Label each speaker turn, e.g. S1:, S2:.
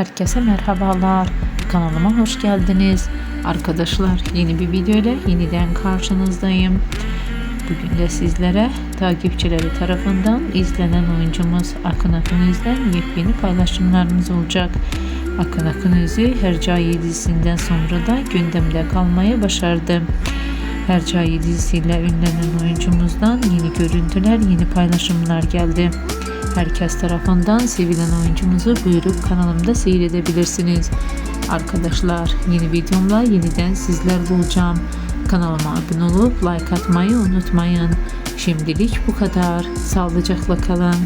S1: Herkese merhabalar. Kanalıma hoş geldiniz. Arkadaşlar yeni bir video ile yeniden karşınızdayım. Bugün de sizlere takipçileri tarafından izlenen oyuncumuz Akın Akınöz'den yepyeni paylaşımlarımız olacak. Akın Akınöz'ü Hercai dizisinden sonra da gündemde kalmayı başardı. Hercai dizisiyle ünlenen oyuncumuzdan yeni görüntüler, yeni paylaşımlar geldi. Herkes tarafından sevilen oyuncumuzu buyurup kanalımda seyredebilirsiniz. Arkadaşlar yeni videomla yeniden sizler bulacağım. Kanalıma abone olup like atmayı unutmayın. Şimdilik bu kadar. Sağlıcakla kalın.